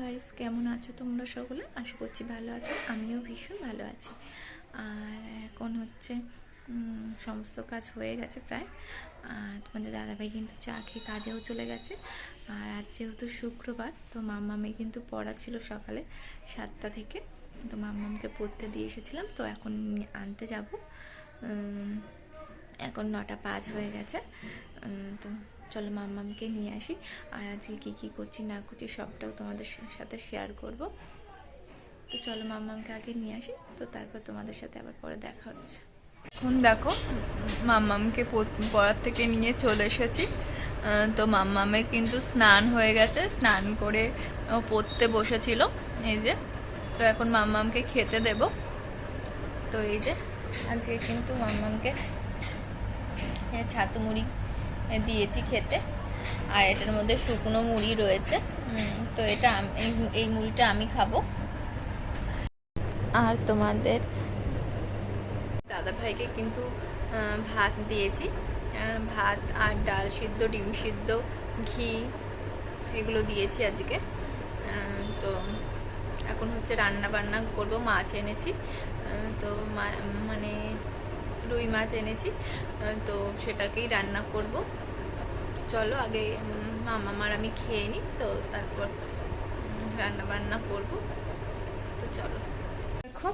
Guys কেমন আছো তোমরা সকলে? আশা করছি ভালো আছো, আমিও ভীষণ ভালো আছি। আর এখন হচ্ছে সমস্ত কাজ হয়ে গেছে প্রায়। আর তোমাদের দাদাভাই কিন্তু চা খেয়ে কাজেও চলে গেছে। আর আজ যেহেতু শুক্রবার, তো মাম্মামে কিন্তু পড়া ছিল সকালে সাতটা থেকে। তো মাম্মামকে পড়তে দিয়ে এসেছিলাম, তো এখন আনতে যাব। এখন নটা পাঁচ হয়ে গেছে। তো চলো মাম্মামকে নিয়ে আসি। আর আজকে কী কী করছি না করছি সবটাও তোমাদের সাথে শেয়ার করব। তো চলো মাম্মামকে আগে নিয়ে আসি, তো তারপর তোমাদের সাথে আবার পরে দেখা হচ্ছে। এখন দেখো মাম্মামকে পড়- পড়ার থেকে নিয়ে চলে এসেছি। তো মাম্মামের কিন্তু স্নান হয়ে গেছে, স্নান করে ও পড়তে বসেছিল, এই যে। তো এখন মাম্মামকে খেতে দেব। তো এই যে, আজকে কিন্তু মাম্মামকে ছাতু মুড়ি দিয়েছি খেতে। আর এটার মধ্যে শুকনো মুড়ি রয়েছে। তো এটা এই- মুড়িটা আমি খাব। আর তোমাদের? দাদা ভাইকে কিন্তু ভাত দিয়েছি। ভাত আর ডাল সিদ্ধ ডিম সিদ্ধ ঘি এগুলো দিয়েছি আজকে। তো এখন হচ্ছে রান্না বান্না করব মাছ এনেছি। তো মানে রুই মাছ এনেছি। তো সেটাকেই রান্না করব। চলো, আগে মামা মার আমি খেয়ে নিই, তো তারপর রান্না বান্না করব। তো চলো। দেখো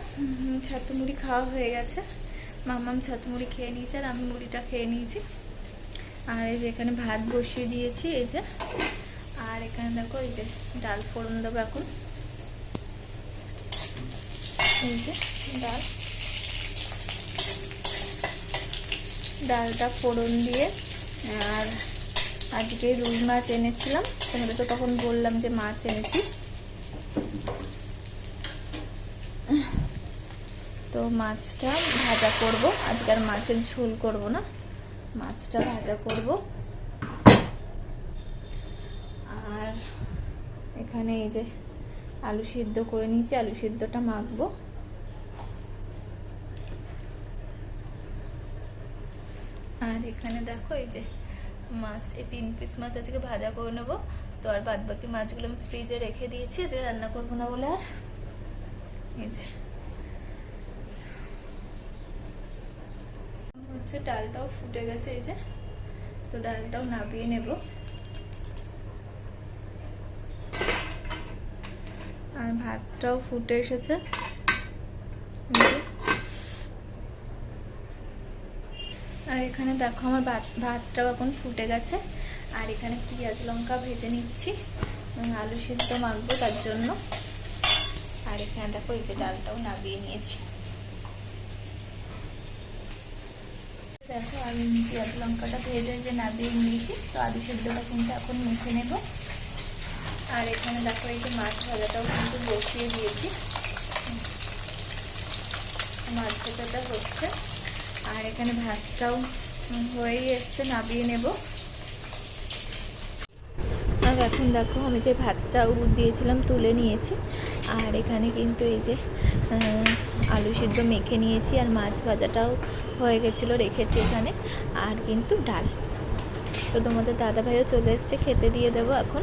ছাতু মুড়ি খাওয়া হয়ে গেছে। মাম্মাম ছাতু মুড়ি খেয়ে নিয়েছে আর আমি মুড়িটা খেয়ে নিয়েছি। আর এই যে এখানে ভাত বসিয়ে দিয়েছি, এই যে। আর এখানে দেখো, এই যে ডাল ফোড়ন দেবো এখন। এই যে ডাল। ডালটা ফোড়ন দিয়ে, আর আজকে রুই মাছ এনেছিলাম তোমাদের তো তখন বললাম যে মাছ এনেছি। তো মাছটা ভাজা করব, আজকে আর মাছের ঝোল করব না, মাছটা ভাজা করব। আর এখানে এই যে আলু সিদ্ধ করে নিয়েছি, আলু সিদ্ধটা মাখবো। আর এখানে দেখো এই যে মাছ, এই তিন পিস মাছ আজকে ভাজা করে নেব। তো আর বাদ বাকি মাছগুলো আমি ফ্রিজে রেখে দিয়েছি আজকে রান্না করব না বলে আর। হচ্ছে ডালটাও ফুটে গেছে, এই যে। তো ডালটাও নাবিয়ে নেব। আর ভাতটাও ফুটে এসেছে এই যে। আর এখানে দেখো আমার ভাত, ভাতটাও এখন ফুটে গেছে। আর এখানে পেঁয়াজ লঙ্কা ভেজে নিচ্ছি। আলু সিদ্ধ মাখবো তার জন্য। আর এখানে দেখো এই যে ডালটাও নামিয়ে নিয়েছি। দেখো আমি পেঁয়াজ লঙ্কাটা ভেজে যে নাবিয়ে নিয়েছি, তো আলু সিদ্ধটা কিন্তু এখন মুখে নেব। আর এখানে দেখো এই যে মাছ ভাজাটাও কিন্তু বসিয়ে দিয়েছি। মাছ ভাজাটা হচ্ছে। আর এখানে ভাতটাও হয়েই এসছে নাবিয়ে নেব। আর এখন দেখো, আমি যে ভাতটাও দিয়েছিলাম, তুলে নিয়েছি। আর এখানে কিন্তু এই যে আলু সিদ্ধ মেখে নিয়েছি, আর মাছ ভাজাটাও হয়ে গেছিল, রেখেছি এখানে। আর কিন্তু ডাল। তো তোমাদের দাদা ভাইও চলে এসছে, খেতে দিয়ে দেবো এখন।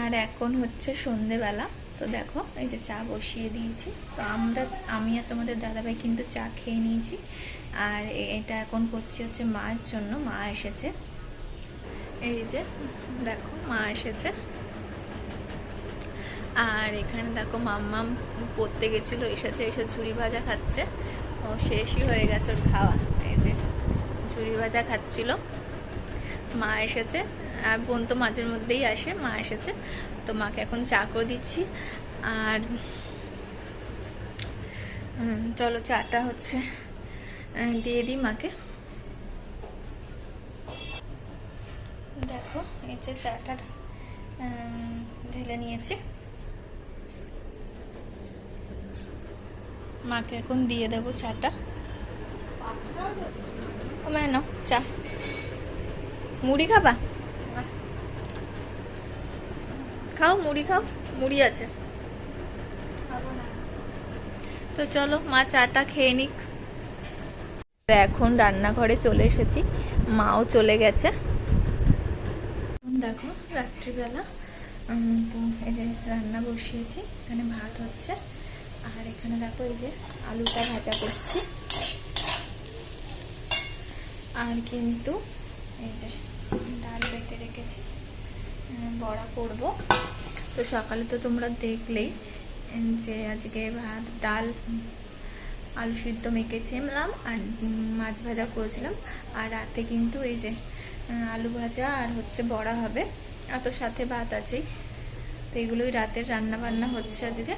আর এখন হচ্ছে সন্ধেবেলা। তো দেখো, এই যে চা বসিয়ে দিয়েছি। তো আমরা, আমি আর তোমাদের দাদাভাই কিন্তু চা খেয়ে নিয়েছি। আর এটা এখন করছি হচ্ছে মায়ের জন্য। মা এসেছে। এই যে, দেখো, মা এসেছে। আর এখানে দেখো, মাম্মাম পড়তে গেছিল, এসেছে, এসে ঝুড়ি ভাজা খাচ্ছে। ও শেষই হয়ে গেছে ওর খাওয়া। এই যে, ঝুড়ি ভাজা খাচ্ছিল। মা এসেছে। আর বোন তো মাঝের মধ্যেই আসে, মা এসেছে, তো মাকে এখন চা করে দিচ্ছি। আর চলো চাটা হচ্ছে দিয়ে দিই মাকে। দেখো, এই যে চাটা ঢেলে নিয়েছি। মাকে এখন দিয়ে দেবো চাটা। মানে নাও, চা। মুড়ি খাবা? খাও, মুড়ি খাও, মুড়ি আছে। তো চলো, মা চাটা খেয়ে নিক। এখন রান্নাঘরে চলে এসেছি, মাও চলে গেছে। দেখো, রাত্রিবেলা তো এই যে রান্না বসিয়েছি, এখানে ভাত হচ্ছে, আর এখানে দেখো এই যে আলুটা ভাজা করছি। আর কিন্তু এই যে ডাল বেটে রেখেছি বড়া করব। তো সকালে তো তোমরা দেখলেই যে আজকে ভাত, ডাল, আলু সিদ্ধ মেখেছিলাম আর মাছ ভাজা করেছিলাম। আর রাতে কিন্তু এই যে আলু ভাজা আর হচ্ছে বড়া হবে। আর তো সাথে ভাত আছেই। তো এগুলোই রাতের রান্না বান্না হচ্ছে আজকে।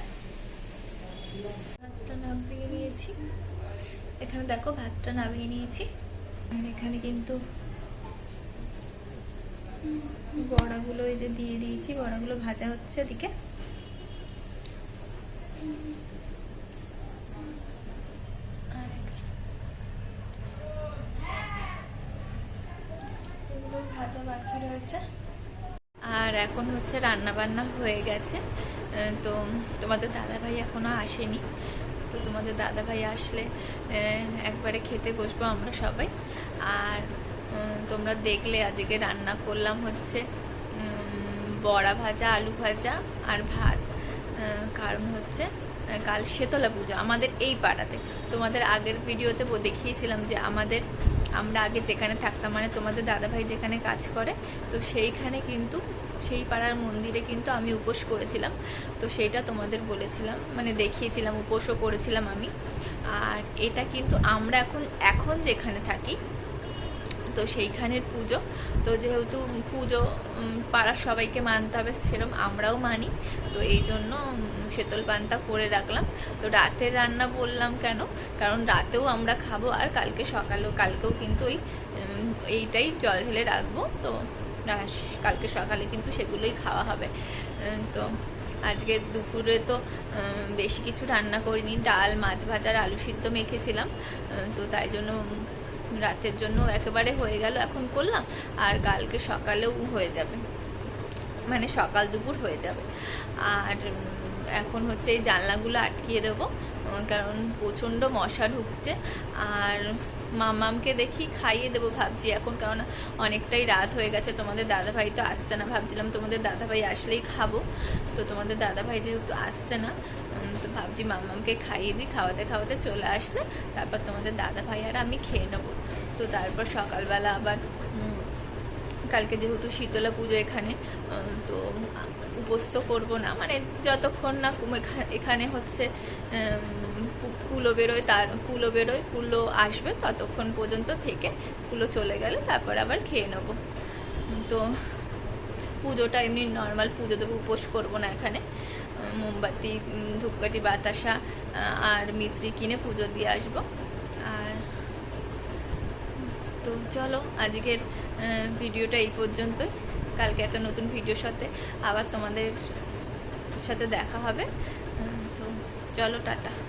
ভাতটা নামিয়ে নিয়েছি। এখানে দেখো, ভাতটা নামিয়ে নিয়েছি। আর এখানে কিন্তু বড়াগুলো এই যে দিয়ে দিয়েছি বড়াগুলো ভাজা হচ্ছে এদিকে। ভাজা বাকি রয়েছে। আর এখন হচ্ছে রান্না বান্না হয়ে গেছে। তো তোমাদের দাদাভাই এখনও আসেনি। তো তোমাদের দাদাভাই আসলে আহ, একবারে খেতে বসবো আমরা সবাই। আর তোমরা দেখলে আজকে রান্না করলাম হচ্ছে বড়া ভাজা, আলু ভাজা আর ভাত। কারণ হচ্ছে কাল শেতলা পুজো, আমাদের এই পাড়াতে। তোমাদের আগের ভিডিওতে দেখিয়েছিলাম যে আমাদের, আমরা আগে যেখানে থাকতাম মানে তোমাদের দাদাভাই যেখানে কাজ করে, তো সেইখানে কিন্তু, সেই পাড়ার মন্দিরে কিন্তু আমি উপোস করেছিলাম। তো সেইটা তোমাদের বলেছিলাম মানে দেখিয়েছিলাম, উপোসও করেছিলাম আমি। আর এটা কিন্তু আমরা এখন এখন যেখানে থাকি তো সেইখানের পুজো। তো যেহেতু পুজো পাড়ার সবাইকে মানতে হবে, সেরকম আমরাও মানি। তো এই জন্য শীতল পান্তা করে রাখলাম। তো রাতের রান্না বললাম কেন? কারণ রাতেও আমরা খাব আর কালকে সকালেও, কালকেও কিন্তু ওই এইটাই জল ঢেলে রাখব। তো কালকে সকালে কিন্তু সেগুলোই খাওয়া হবে। তো আজকে দুপুরে তো বেশি কিছু রান্না করিনি। ডাল, মাছ ভাজার আলু সিদ্ধ মেখেছিলাম। তো তাই জন্য রাতের জন্য একেবারে হয়ে গেল এখন করলাম, আর কালকে সকালেও হয়ে যাবে। মানে সকাল দুপুর হয়ে যাবে। আর এখন হচ্ছে এই জানলাগুলো আটকিয়ে দেবো, কারণ প্রচণ্ড মশা ঢুকছে। আর মামামকে দেখি খাইয়ে দেবো ভাবছি এখন, কারণ অনেকটাই রাত হয়ে গেছে। তোমাদের দাদাভাই তো আসছে না, ভাবছিলাম তোমাদের দাদাভাই আসলেই খাব। তো তোমাদের দাদাভাই যেহেতু আসছে না ভাবছি মামামকে খাইয়ে দিই খাওয়াতে খাওয়াতে চলে আসলে, তারপর তোমাদের দাদা ভাই আর আমি খেয়ে নেব। তো তারপর সকালবেলা আবার কালকে যেহেতু শীতলা পুজো এখানে তো উপোস তো করব না। মানে যতক্ষণ না এখানে হচ্ছে কুলো বেরোয় তার, কুলো বেরোয়, কুলো আসবে ততক্ষণ পর্যন্ত থেকে কুলো চলে গেলে তারপর আবার খেয়ে নেব। তো পুজোটা এমনি নর্মাল পুজো দেবো উপোস করব না এখানে। মোমবাতি ধূপকাঠি, বাতাসা আর মিষ্টি কিনে পুজো দিয়ে আসব। আর তো চলো, আজকের ভিডিওটা এই পর্যন্তই। কালকে একটা নতুন ভিডিওর সাথে আবার তোমাদের সাথে দেখা হবে। তো চলো, টাটা।